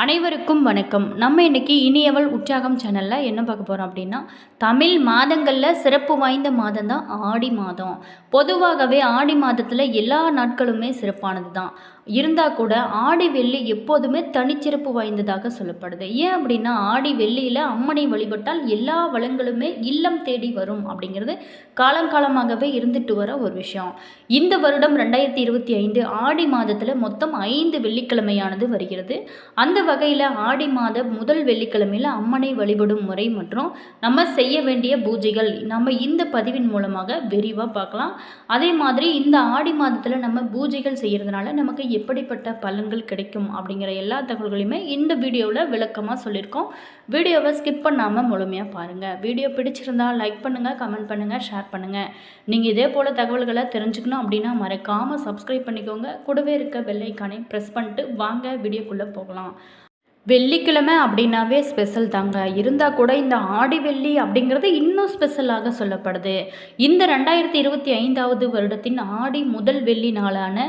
அனைவருக்கும் வணக்கம். நம்ம இன்றைக்கி இனியவள் உற்சாகம் சேனலில் என்ன பார்க்க போகிறோம் அப்படின்னா தமிழ் மாதங்களில் சிறப்பு வாய்ந்த மாதம் தான் ஆடி மாதம். பொதுவாகவே ஆடி மாதத்தில் எல்லா நாட்களுமே சிறப்பானது தான் இருந்தால் கூட ஆடி வெள்ளி எப்போதுமே தனிச்சிறப்பு வாய்ந்ததாக சொல்லப்படுது. ஏன் அப்படின்னா ஆடி வெள்ளியில் அம்மனை வழிபட்டால் எல்லா வளங்களுமே இல்லம் தேடி வரும் அப்படிங்கிறது காலங்காலமாகவே இருந்துட்டு வர ஒரு விஷயம். இந்த வருடம் ரெண்டாயிரத்தி இருபத்தி ஐந்து ஆடி மாதத்தில் மொத்தம் ஐந்து வெள்ளிக்கிழமையானது வருகிறது. அந்த வகையில் ஆடி மாத முதல் வெள்ளிக்கிழமையில் அம்மனை வழிபடும் முறை மற்றும் நம்ம செய்ய வேண்டிய பூஜைகள் நம்ம இந்த பதிவின் மூலமாக விரிவாக பார்க்கலாம். அதே மாதிரி இந்த ஆடி மாதத்தில் நம்ம பூஜைகள் செய்கிறதுனால நமக்கு எப்படிப்பட்ட பலன்கள் கிடைக்கும் அப்படிங்கிற எல்லா தகவல்களையுமே இந்த வீடியோவில் விளக்கமாக சொல்லியிருக்கோம். வீடியோவை ஸ்கிப் பண்ணாமல் முழுமையாக பாருங்கள் வீடியோ பிடிச்சிருந்தால் லைக் பண்ணுங்கள் கமெண்ட் பண்ணுங்கள் ஷேர் பண்ணுங்கள் நீங்கள் இதே போல் தகவல்களை தெரிஞ்சுக்கணும் அப்படின்னா மறக்காமல் சப்ஸ்கிரைப் பண்ணிக்கோங்க. கூடவே இருக்க பெல்லைக்கானே ப்ரெஸ் பண்ணிட்டு வாங்க வீடியோக்குள்ளே போகலாம். வெள்ளிக்கிழமை அப்படின்னாவே ஸ்பெஷல் தாங்க. இருந்தால் கூட இந்த ஆடி வெள்ளி அப்படிங்கிறது இன்னும் ஸ்பெஷலாக சொல்லப்படுது. இந்த ரெண்டாயிரத்தி இருபத்தி ஐந்தாவது வருடத்தின் ஆடி முதல் வெள்ளி நாளான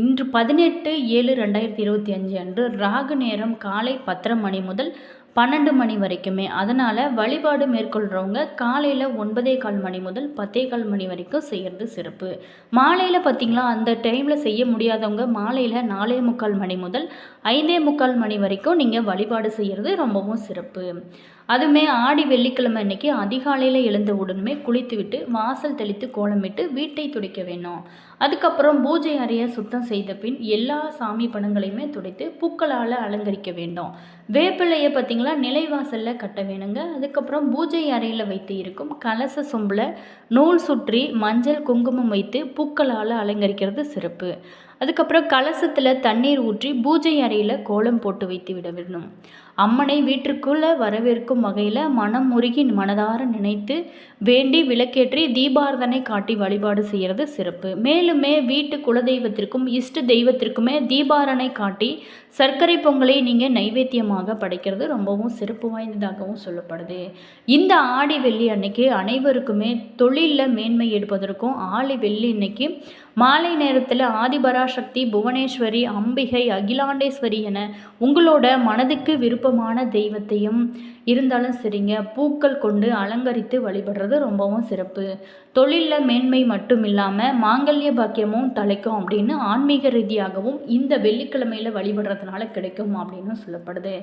இன்று பதினெட்டு ஏழு ரெண்டாயிரத்தி இருபத்தி அஞ்சு அன்று ராகு நேரம் காலை பத்தரை மணி முதல் பன்னெண்டு மணி வரைக்குமே. அதனால் வழிபாடு மேற்கொள்கிறவங்க காலையில் ஒன்பதே கால் மணி முதல் பத்தே கால் மணி வரைக்கும் செய்கிறது சிறப்பு. மாலையில் பார்த்திங்களா அந்த டைமில் செய்ய முடியாதவங்க மாலையில் நாலே முக்கால் மணி முதல் ஐந்தே முக்கால் மணி வரைக்கும் நீங்கள் வழிபாடு செய்கிறது ரொம்பவும் சிறப்பு. அதுவுமே ஆடி வெள்ளிக்கிழமை அன்னைக்கு அதிகாலையில் எழுந்த உடனே குளித்துவிட்டு வாசல் தெளித்து கோலமிட்டு வீட்டை துடைக்க வேணும். அதுக்கப்புறம் பூஜை அறையை சுத்தம் செய்த பின் எல்லா சாமி படங்களையுமே துடைத்து பூக்களால் அலங்கரிக்க வேண்டும். வேப்பிலையை பார்த்திங்களா? நிலைவாசலில் கட்ட வேணுங்க. அதுக்கப்புறம் பூஜை அறையில் வைத்து இருக்கும் கலச சொம்பில் நூல் சுற்றி மஞ்சள் குங்குமம் வைத்து பூக்களால் அலங்கரிக்கிறது சிறப்பு. அதுக்கப்புறம் கலசத்தில் தண்ணீர் ஊற்றி பூஜை அறையில் கோலம் போட்டு வைத்து விட வேண்டும். அம்மனை வீட்டிற்குள்ளே வரவேற்கும் வகையில் மனம் முருகி மனதார நினைத்து வேண்டி விளக்கேற்றி தீபாரதனை காட்டி வழிபாடு செய்கிறது சிறப்பு. மேலுமே வீட்டு குலதெய்வத்திற்கும் இஷ்ட தெய்வத்திற்குமே தீபாரணை காட்டி சர்க்கரை பொங்கலை நீங்கள் நைவேத்தியமாக படைக்கிறது ரொம்பவும் சிறப்பு வாய்ந்ததாகவும் சொல்லப்படுது. இந்த ஆடி வெள்ளி அன்னைக்கு அனைவருக்குமே தொழிலில் மேன்மை எடுப்பதற்கும் ஆடி வெள்ளி இன்னைக்கு மாலை நேரத்தில் ஆதிபராசக்தி புவனேஸ்வரி அம்பிகை அகிலாண்டேஸ்வரி என உங்களோட மனதுக்கு விருப்பமான தெய்வத்தையும் இருந்தாலும் சரிங்க. பூக்கள் கொண்டு அலங்கரித்து வழிபடுறது ரொம்பவும் சிறப்பு. தொழிலில் மேன்மை மட்டும் இல்லாமல் மாங்கல்ய பாக்கியமும் தலைக்கும் அப்படின்னு ஆன்மீக ரீதியாகவும் இந்த வெள்ளிக்கிழமையில் வழிபடுறதுனால கிடைக்கும் அப்படின்னு சொல்லப்படுது.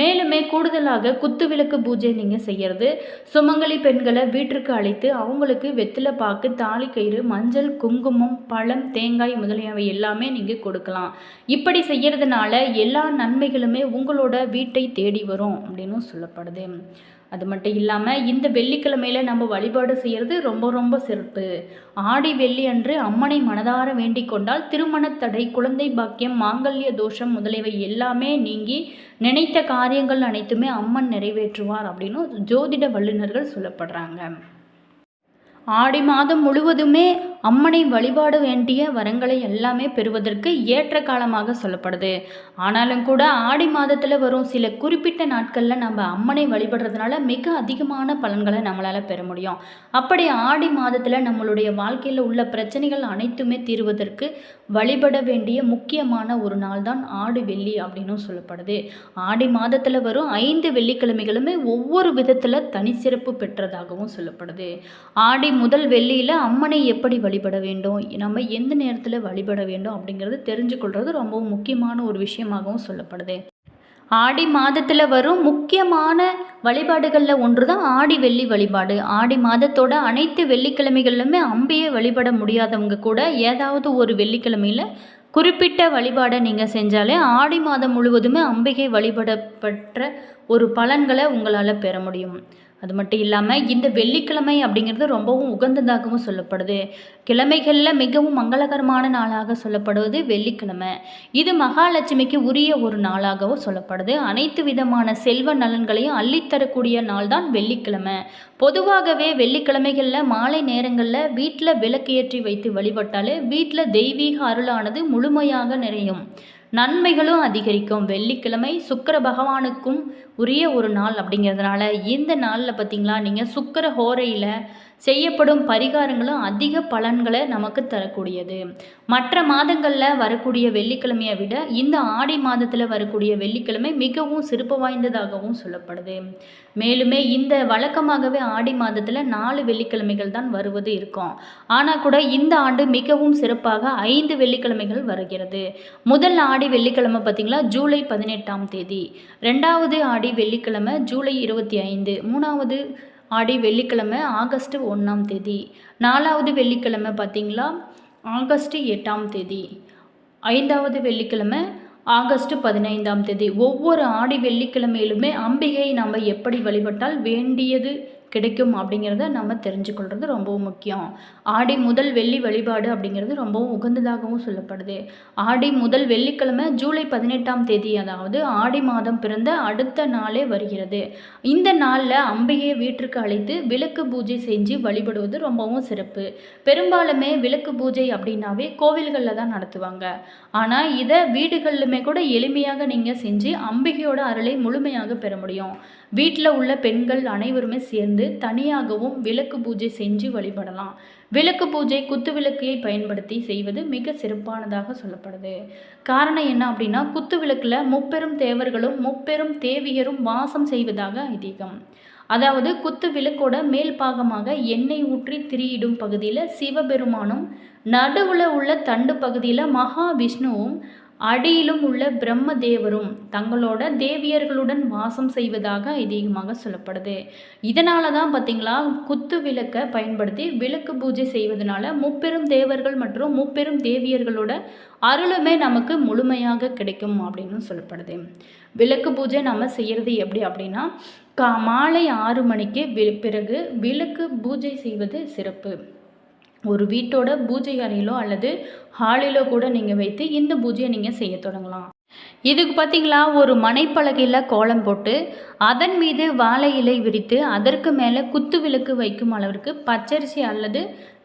மேலுமே கூடுதலாக குத்துவிளக்கு பூஜை நீங்கள் செய்கிறது சுமங்கலி பெண்களை வீட்டிற்கு அழைத்து அவங்களுக்கு வெத்தில பாக்கு தாலி கயிறு மஞ்சள் குங்குமம் பழம் தேங்காய் முதலியவை எல்லாமே நீங்கள் கொடுக்கலாம். இப்படி செய்கிறதுனால எல்லா நன்மைகளுமே உங்களோட வீட்டை தேடி வரும் அப்படின்னு சொல்லப்படுது. அது மட்டும் இல்லாமல் இந்த வெள்ளிக்கிழமையில் நம்ம வழிபாடு செய்கிறது ரொம்ப ரொம்ப சிறப்பு. ஆடி வெள்ளி அன்று அம்மனை மனதார வேண்டிக் கொண்டால் திருமணத் தடை குழந்தை பாக்கியம் மாங்கல்ய தோஷம் முதலியவை எல்லாமே நீங்கி நினைத்த காரியங்கள் அனைத்துமே அம்மன் நிறைவேற்றுவார் அப்படின்னு ஜோதிட வல்லுநர்கள் சொல்லப்படுறாங்க. ஆடி மாதம் முழுவதுமே அம்மனை வழிபாட வேண்டிய வரங்களை எல்லாமே பெறுவதற்கு ஏற்ற காலமாக சொல்லப்படுது. ஆனாலும் கூட ஆடி மாதத்தில் வரும் சில குறிப்பிட்ட நாட்களில் நம்ம அம்மனை வழிபடுறதுனால மிக அதிகமான பலன்களை நம்மளால் பெற முடியும். அப்படி ஆடி மாதத்தில் நம்மளுடைய வாழ்க்கையில் உள்ள பிரச்சனைகள் அனைத்துமே தீர்வதற்கு வழிபட வேண்டிய முக்கியமான ஒரு நாள் தான் ஆடி வெள்ளி அப்படின்னும் சொல்லப்படுது. ஆடி மாதத்தில் வரும் ஐந்து வெள்ளிக்கிழமைகளுமே ஒவ்வொரு விதத்தில் தனி சிறப்பு பெற்றதாகவும் சொல்லப்படுது. ஆடி முதல் வெள்ளியில் அம்மனை எப்படி வழிபட வேண்டும்? நம்ம எந்த நேரத்தில் வழிபட வேண்டும் அப்படிங்கிறது தெரிஞ்சுக்கொள்வது ரொம்பவும் முக்கியமான ஒரு விஷயமாகவும் சொல்லப்படுது. ஆடி மாதத்தில் வரும் முக்கியமான வழிபாடுகளில் ஒன்று தான் ஆடி வெள்ளி வழிபாடு. ஆடி மாதத்தோட அனைத்து வெள்ளிக்கிழமைகளிலுமே அம்பையை வழிபட முடியாதவங்க கூட ஏதாவது ஒரு வெள்ளிக்கிழமையில் குறிப்பிட்ட வழிபாடை நீங்கள் செஞ்சாலே ஆடி மாதம் முழுவதுமே அம்பிகை வழிபடப்பட்ட ஒரு பலன்களை உங்களால் பெற முடியும். அது மட்டும் இல்லாமல் இந்த வெள்ளிக்கிழமை அப்படிங்கிறது ரொம்பவும் உகந்ததாகவும் சொல்லப்படுது. கிழமைகளில் மிகவும் மங்களகரமான நாளாக சொல்லப்படுவது வெள்ளிக்கிழமை. இது மகாலட்சுமிக்கு உரிய ஒரு நாளாகவும் சொல்லப்படுது. அனைத்து விதமான செல்வ நலன்களையும் அள்ளித்தரக்கூடிய நாள் தான் வெள்ளிக்கிழமை. பொதுவாகவே வெள்ளிக்கிழமைகளில் மாலை நேரங்களில் வீட்டில் விளக்கு ஏற்றி வைத்து வழிபட்டாலே வீட்டில் தெய்வீக அருளானது முழுமையாக நிறையும். நன்மைகளும் அதிகரிக்கும். வெள்ளிக்கிழமை சுக்கர பகவானுக்கும் உரிய ஒரு நாள் அப்படிங்கிறதுனால இந்த நாளில் பார்த்தீங்களா நீங்கள் சுக்கர ஹோரையில் செய்யப்படும் பரிகாரங்களும் அதிக பலன்களை நமக்கு தரக்கூடியது. மற்ற மாதங்களில் வரக்கூடிய வெள்ளிக்கிழமையை விட இந்த ஆடி மாதத்தில் வரக்கூடிய வெள்ளிக்கிழமை மிகவும் சிறப்பு வாய்ந்ததாகவும் சொல்லப்படுது. மேலுமே இந்த வழக்கமாகவே ஆடி மாதத்தில் நாலு வெள்ளிக்கிழமைகள் தான் வருவது இருக்கும். ஆனால் கூட இந்த ஆண்டு மிகவும் சிறப்பாக ஐந்து வெள்ளிக்கிழமைகள் வருகிறது. முதல் ஆடி வெள்ளிக்கிழமை பார்த்திங்களா? ஜூலை பதினெட்டாம் தேதி. ரெண்டாவது ஆடி வெள்ளிக்கிழமை ஜூலை இருபத்தி ஐந்து. மூணாவது ஆடி வெள்ளிக்கிழமை ஆகஸ்ட் ஒன்றாம் தேதி. நாலாவது வெள்ளிக்கிழமை பார்த்தீங்களா? ஆகஸ்ட் எட்டாம் தேதி. ஐந்தாவது வெள்ளிக்கிழமை ஆகஸ்ட் பதினைந்தாம் தேதி. ஒவ்வொரு ஆடி வெள்ளிக்கிழமையிலுமே அம்பிகை நம்ம எப்படி வழிபட்டால் வேண்டியது கிடைக்கும் அப்படிங்கிறத நம்ம தெரிஞ்சுக்கொள்கிறது ரொம்பவும் முக்கியம். ஆடி முதல் வெள்ளி வழிபாடு அப்படிங்கிறது ரொம்பவும் உகந்ததாகவும் சொல்லப்படுது. ஆடி முதல் வெள்ளிக்கிழமை ஜூலை பதினெட்டாம் தேதி அதாவது ஆடி மாதம் பிறந்த அடுத்த நாளே வருகிறது. இந்த நாளில் அம்பிகையை வீட்டிற்கு அழைத்து விளக்கு பூஜை செஞ்சு வழிபடுவது ரொம்பவும் சிறப்பு. பெரும்பாலுமே விளக்கு பூஜை அப்படின்னாவே கோவில்களில் தான் நடத்துவாங்க. ஆனால் இதை வீடுகளிலுமே கூட எளிமையாக நீங்கள் செஞ்சு அம்பிகையோட அருளை முழுமையாக பெற முடியும். வீட்டில் உள்ள பெண்கள் அனைவருமே சேர்ந்து தனியாகவும் விளக்கு பூஜை செஞ்சு வழிபடலாம். விளக்கு பூஜை குத்து விளக்கையை பயன்படுத்தி செய்வது மிக சிறப்பானதாக சொல்லப்படுது. காரணம் என்ன அப்படின்னா குத்து விளக்கில் முப்பெரும் தேவர்களும் முப்பெரும் தேவியரும் வாசம் செய்வதாக ஐதீகம். அதாவது குத்து விளக்கோட மேல் பாகமாக எண்ணெய் ஊற்றி திரியிடும் பகுதியில் சிவபெருமானும் நடுவில் உள்ள தண்டு பகுதியில் மகாவிஷ்ணுவும் அடியிலும் உள்ள பிரம்ம தேவரும் தங்களோட தேவியர்களுடன் வாசம் செய்வதாக ஐதீகமாக சொல்லப்படுது. இதனால தான் பார்த்தீங்களா குத்து விளக்கை பயன்படுத்தி விளக்கு பூஜை செய்வதனால முப்பெரும் தேவர்கள் மற்றும் முப்பெரும் தேவியர்களோட அருளுமே நமக்கு முழுமையாக கிடைக்கும் அப்படின்னு சொல்லப்படுது. விளக்கு பூஜை நம்ம செய்கிறது எப்படி அப்படின்னா கா மாலை ஆறு மணிக்கு வி பிறகு விளக்கு பூஜை செய்வது சிறப்பு. ஒரு வீட்டோட பூஜை அறையிலோ அல்லது ஹாலிலோ கூட நீங்கள் வைத்து இந்த பூஜையை நீங்கள் செய்ய தொடங்கலாம். இதுக்கு பார்த்தீங்களா ஒரு மனைப்பலகையில் கோலம் போட்டு அதன் மீது வாழை இலை விரித்து அதற்கு மேலே குத்து விளக்கு வைக்கும் அளவிற்கு பச்சரிசி அல்லது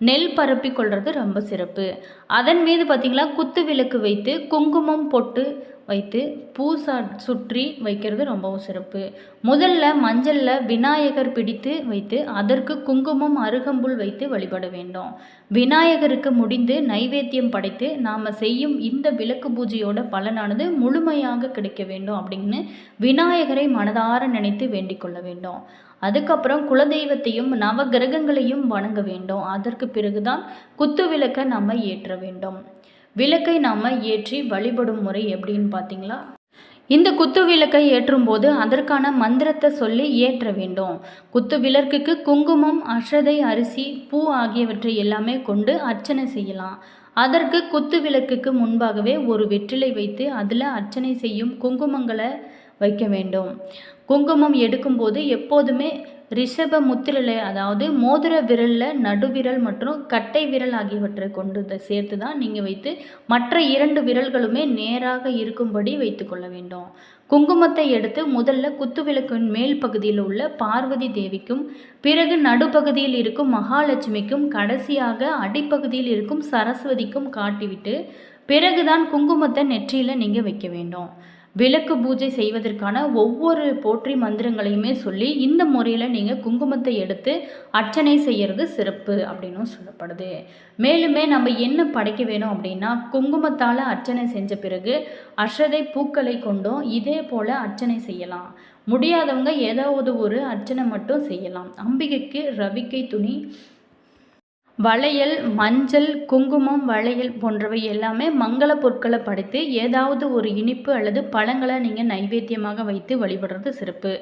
நெல் பரப்பி கொள்வது ரொம்ப சிறப்பு. அதன் மீது பார்த்திங்களா குத்து விளக்கு வைத்து குங்குமம் பொட்டு வைத்து பூசா சுற்றி வைக்கிறது ரொம்பவும் சிறப்பு. முதல்ல மஞ்சளில் விநாயகர் பிடித்து வைத்து அதற்கு குங்குமம் அருகம்புல் வைத்து வழிபட வேண்டும். விநாயகருக்கு முடிந்து நைவேத்தியம் படைத்து நாம் செய்யும் இந்த விளக்கு பூஜையோட பலனானது முழுமையாக கிடைக்க வேண்டும் அப்படின்னு விநாயகரை மனதார நினைத்து வேண்டிக் கொள்ள வேண்டும். அதுக்கப்புறம் குலதெய்வத்தையும் நவ கிரகங்களையும் வணங்க வேண்டும். அதற்கு பிறகுதான் குத்து விளக்கை நம்ம ஏற்ற வேண்டும். விளக்கை நாம் ஏற்றி வழிபடும் முறை எப்படின்னு பார்த்தீங்களா இந்த குத்து விளக்கை ஏற்றும் போது அதற்கான மந்திரத்தை சொல்லி ஏற்ற வேண்டும். குத்து விளக்குக்கு குங்குமம் அஷதை அரிசி பூ ஆகியவற்றை எல்லாமே கொண்டு அர்ச்சனை செய்யலாம். அதற்கு குத்து விளக்குக்கு முன்பாகவே ஒரு வெற்றிலை வைத்து அதில் அர்ச்சனை செய்யும் குங்குமங்களை வைக்க வேண்டும். குங்குமம் எடுக்கும்போது எப்போதுமே ரிஷப முத்திரலை அதாவது மோதிர விரலில் நடுவிரல் மற்றும் கட்டை விரல் ஆகியவற்றை கொண்டு சேர்த்து தான் நீங்கள் வைத்து மற்ற இரண்டு விரல்களுமே நேராக இருக்கும்படி வைத்து கொள்ள வேண்டும். குங்குமத்தை எடுத்து முதல்ல குத்துவிளக்கின் மேல் பகுதியில் உள்ள பார்வதி தேவிக்கும் பிறகு நடுப்பகுதியில் இருக்கும் மகாலட்சுமிக்கும் கடைசியாக அடிப்பகுதியில் இருக்கும் சரஸ்வதிக்கும் காட்டிவிட்டு பிறகுதான் குங்குமத்தை நெற்றியில் நீங்கள் வைக்க வேண்டும். விளக்கு பூஜை செய்வதற்கான ஒவ்வொரு போற்றி மந்திரங்களையுமே சொல்லி இந்த முறையில் நீங்கள் குங்குமத்தை எடுத்து அர்ச்சனை செய்கிறது சிறப்பு அப்படின்னும் சொல்லப்படுது. மேலுமே நம்ம என்ன படைக்க வேணும் அப்படின்னா குங்குமத்தால் அர்ச்சனை செஞ்ச பிறகு அஷதை பூக்களை கொண்டும் இதே போல் அர்ச்சனை செய்யலாம். முடியாதவங்க ஏதாவது ஒரு அர்ச்சனை மட்டும் செய்யலாம். அம்பிகைக்கு ரவிக்கை துணி வளையல் மஞ்சள் குங்குமம் வளையல் போன்றவை எல்லாமே மங்கள பொருட்களை படைத்து ஏதாவது ஒரு இனிப்பு அல்லது பழங்களை நீங்கள் நைவேத்தியமாக வைத்து வழிபடுறது சிறப்பு.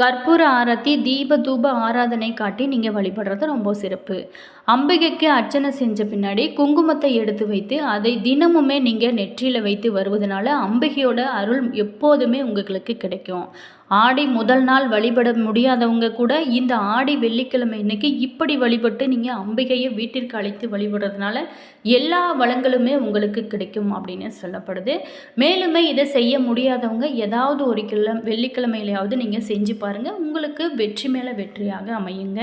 கற்பூர ஆரத்தி தீப தூப ஆராதனை காட்டி நீங்கள் வழிபடுறது ரொம்ப சிறப்பு. அம்பிகைக்கு அர்ச்சனை செஞ்ச பின்னாடி குங்குமத்தை எடுத்து வைத்து அதை தினமுமே நீங்கள் நெற்றியில் வைத்து வருவதனால அம்பிகையோட அருள் எப்போதுமே உங்களுக்கு கிடைக்கும். ஆடி முதல் நாள் வழிபட முடியாதவங்க கூட இந்த ஆடி வெள்ளிக்கிழமை இன்னைக்கு இப்படி வழிபட்டு நீங்கள் அம்பிகையை வீட்டிற்கு அழைத்து வழிபடுறதுனால எல்லா வளங்களுமே உங்களுக்கு கிடைக்கும் அப்படின்னு சொல்லப்படுது. மேலுமே இதை செய்ய முடியாதவங்க ஏதாவது ஒரு கிழ வெள்ளிக்கிழமையிலையாவது நீங்கள் செஞ்சு பாருங்கள் உங்களுக்கு வெற்றி மேலே வெற்றியாக அமையுங்க.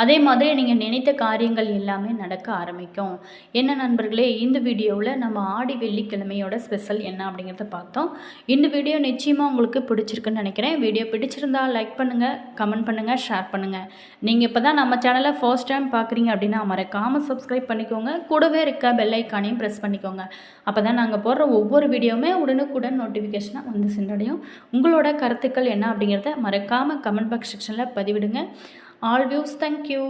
அதே மாதிரி நீங்கள் நினைத்த காரியங்கள் எல்லாமே நடக்க ஆரம்பிக்கும். என்ன நண்பர்களே இந்த வீடியோவில் நம்ம ஆடி வெள்ளிக்கிழமையோட ஸ்பெஷல் என்ன அப்படிங்கிறத பார்த்தோம். இந்த வீடியோ நிச்சயமாக உங்களுக்கு பிடிச்சிருக்குன்னு நினைக்கிறேன். வீடியோ பிடிச்சிருந்தா லைக் பண்ணுங்கள் கமெண்ட் பண்ணுங்கள் ஷேர் பண்ணுங்கள் நீங்கள் இப்போ தான் நம்ம சேனலை ஃபர்ஸ்ட் டைம் பார்க்குறீங்க அப்படின்னா மறக்காமல் சப்ஸ்கிரைப் பண்ணிக்கோங்க. கூடவே இருக்க பெல் ஐக்கானையும் ப்ரெஸ் பண்ணிக்கோங்க. அப்போ தான் நாங்கள் போடுற ஒவ்வொரு வீடியோவுமே உடனுக்குடன் நோட்டிஃபிகேஷனாக வந்து சென்றடையும். உங்களோட கருத்துக்கள் என்ன அப்படிங்கிறத மறக்காமல் கமெண்ட் பாக்ஸ் செக்ஷனில் பதிவிடுங்க. All views thank you